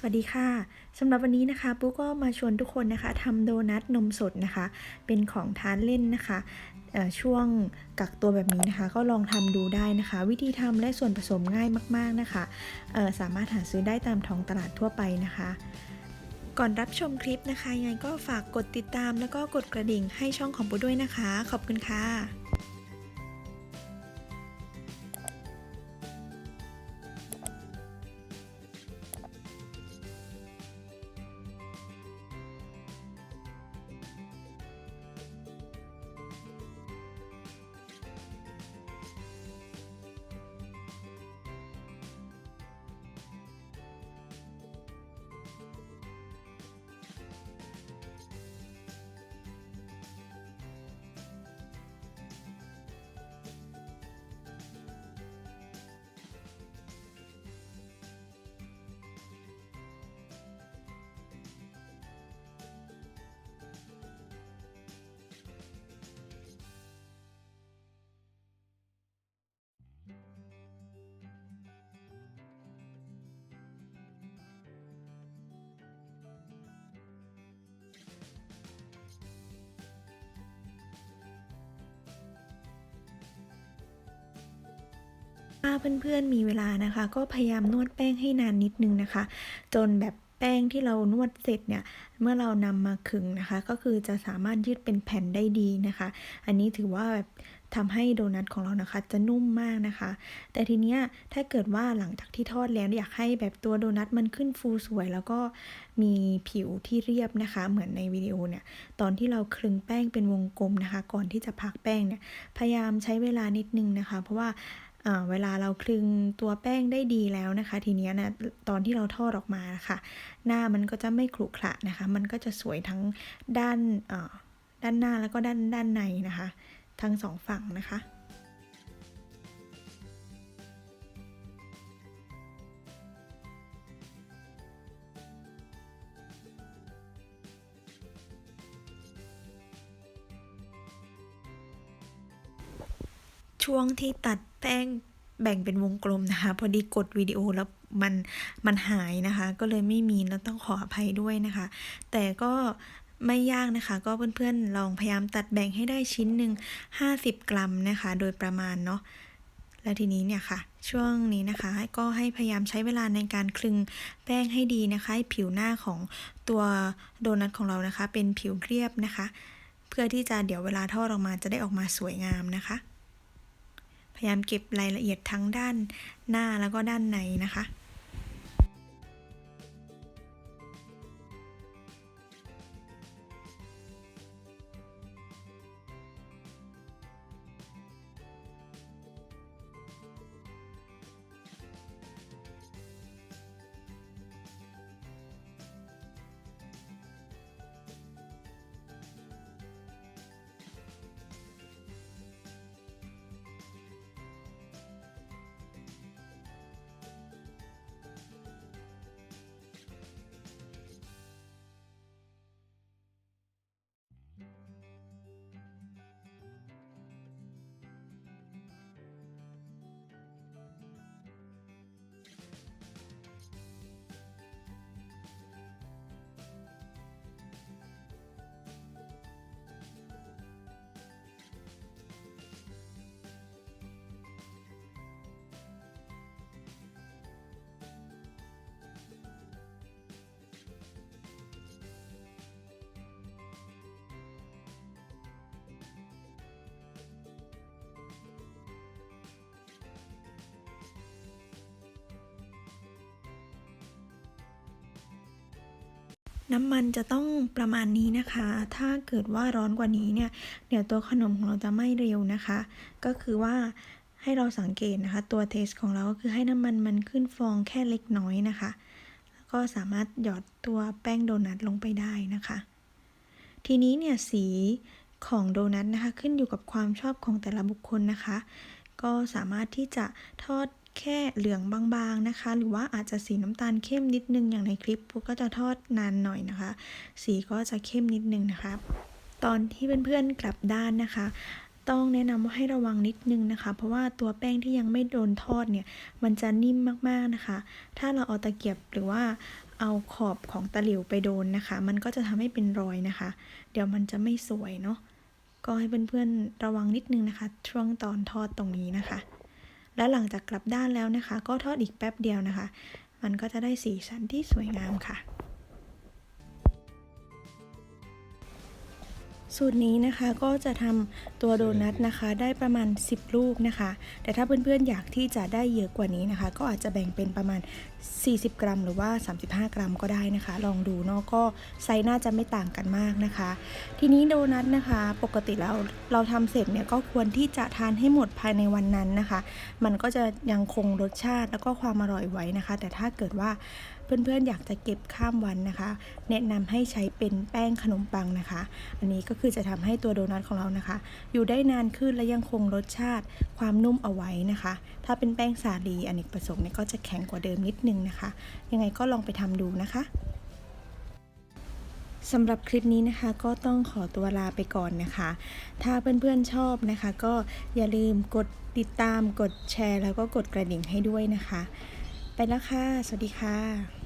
สวัสดีค่ะสำหรับวันนี้นะคะปุ๊กก็มาชวนทุกคนนะคะทำโดนัทนมสดนะคะ เป็นของทานเล่นนะคะช่วงกักตัวแบบนี้นะคะ ก็ลองทำดูได้นะคะ วิธีทำและส่วนผสมง่ายมากๆนะคะสามารถหาซื้อได้ตามท้องตลาดทั่วไปนะคะ ก่อนรับชมคลิปนะคะยังไงก็ฝากกดติดตามแล้วก็กดกระดิ่งให้ช่องของปุ๊ด้วยนะคะ ขอบคุณค่ะ ถ้าเพื่อนๆมีเวลานะคะ ก็พยายามนวดแป้งให้นานนิดนึงนะคะ จนแบบแป้งที่เรานวดเสร็จเนี่ย เมื่อเรานำมาขึงนะคะ ก็คือจะสามารถยืดเป็นแผ่นได้ดีนะคะ อันนี้ถือว่าแบบทำให้โดนัทของเรานะคะ จะนุ่มมากนะคะ แต่ทีเนี้ยถ้าเกิดว่าหลังจากที่ทอดแล้วอยากให้แบบตัวโดนัทมันขึ้นฟูสวย แล้วก็มีผิวที่เรียบนะคะ เหมือนในวิดีโอเนี่ย ตอนที่เราคลึงแป้งเป็นวงกลมนะคะ ก่อนที่จะพักแป้งเนี่ย พยายามใช้เวลานิดนึงนะคะ เพราะว่าอ่า เวลาเราคลึงตัวแป้งได้ดีแล้วนะคะ ทีนี้นะตอนที่เราทอดออกมาค่ะหน้ามันก็จะไม่ขรุขระนะคะ มันก็จะสวยทั้งด้านด้านหน้าแล้วก็ด้านด้านในนะคะ ทั้งสองฝั่งนะคะ ช่วงที่ตัดแป้งแบ่งเป็นวงกลมนะคะ พอดีกดวิดีโอแล้วมันมันหายนะคะ ก็เลยไม่มีแล้วต้องขออภัยด้วยนะคะ แต่ก็ไม่ยากนะคะ ก็เพื่อนๆลองพยายามตัดแบ่งให้ได้ชิ้นหนึ่ง50 กรัมนะคะ โดยประมาณเนาะแล้วทีนี้เนี่ยค่ะ ช่วงนี้นะคะก็ให้พยายามใช้เวลาในการคลึงแป้งให้ดีนะคะให้ผิวหน้าของตัวโดนัทของเรานะคะ เป็นผิวเรียบนะคะ เพื่อที่จะเดี๋ยวเวลาทอดออกมาจะได้ออกมาสวยงามนะคะ พยายามเก็บรายละเอียดทั้งด้านหน้าแล้วก็ด้านในนะคะ น้ำมันจะต้องประมาณนี้นะคะ ถ้าเกิดว่าร้อนกว่านี้เนี่ย เดี๋ยวตัวขนมของเราจะไหม้เร็วนะคะ ก็คือว่าให้เราสังเกตนะคะ ตัวเทสของเราก็คือให้น้ำมันมันขึ้นฟองแค่เล็กน้อยนะคะแล้วก็สามารถหยอดตัวแป้งโดนัทลงไปได้นะคะ ทีนี้เนี่ยสีของโดนัทนะคะ ขึ้นอยู่กับความชอบของแต่ละบุคคลนะคะ ก็สามารถที่จะทอด แค่เหลืองบางๆนะคะ หรือว่าอาจจะสีน้ำตาลเข้มนิดนึงอย่างในคลิปปุ๊กก็จะทอดนานหน่อยนะคะ สีก็จะเข้มนิดนึงนะคะตอนที่เพื่อนๆกลับด้านนะคะ ต้องแนะนำว่าให้ระวังนิดนึงนะคะ เพราะว่าตัวแป้งที่ยังไม่โดนทอดเนี่ยมันจะนิ่มมากๆนะคะ ถ้าเราเอาตะเกียบหรือว่าเอาขอบของตะหลิวไปโดนนะคะ มันก็จะทำให้เป็นรอยนะคะ เดี๋ยวมันจะไม่สวยเนาะก็ให้เพื่อนๆระวังนิดนึงนะคะ ช่วงตอนทอดตรงนี้นะคะ และหลังจากกลับด้านแล้วนะคะ ก็ทอดอีกแป๊บเดียวนะคะ มันก็จะได้สีสันที่สวยงามค่ะ สูตรนี้นะคะก็จะทำตัวโดนัทนะคะได้ประมาณ 10 ลูกนะคะ แต่ถ้าเพื่อนๆอยากที่จะได้เยอะกว่านี้นะคะ ก็อาจจะแบ่งเป็นประมาณ 40 กรัม หรือว่า 35 กรัมก็ได้นะคะ ลองดูเนาะก็ไซส์น่าจะไม่ต่างกันมากนะคะ ทีนี้โดนัทนะคะ ปกติแล้วเราทำเสร็จเนี่ยก็ควรที่จะทานให้หมดภายในวันนั้นนะคะ มันก็จะยังคงรสชาติแล้วก็ความอร่อยไว้นะคะ แต่ถ้าเกิดว่า เพื่อนๆอยากจะเก็บข้ามวันนะคะ แนะนำให้ใช้เป็นแป้งขนมปังนะคะ อันนี้ก็คือจะทำให้ตัวโดนัทของเรานะคะ อยู่ได้นานขึ้นและยังคงรสชาติความนุ่มเอาไว้นะคะ ถ้าเป็นแป้งสาลีอเนกประสงค์เนี่ยก็จะแข็งกว่าเดิมนิดนึงนะคะ ยังไงก็ลองไปทำดูนะคะสำหรับคลิปนี้นะคะก็ต้องขอตัวลาไปก่อนนะคะ ถ้าเพื่อนๆชอบนะคะ ก็อย่าลืมกดติดตามกดแชร์ แล้วก็กดกระดิ่งให้ด้วยนะคะ ไปแล้วค่ะ สวัสดีค่ะ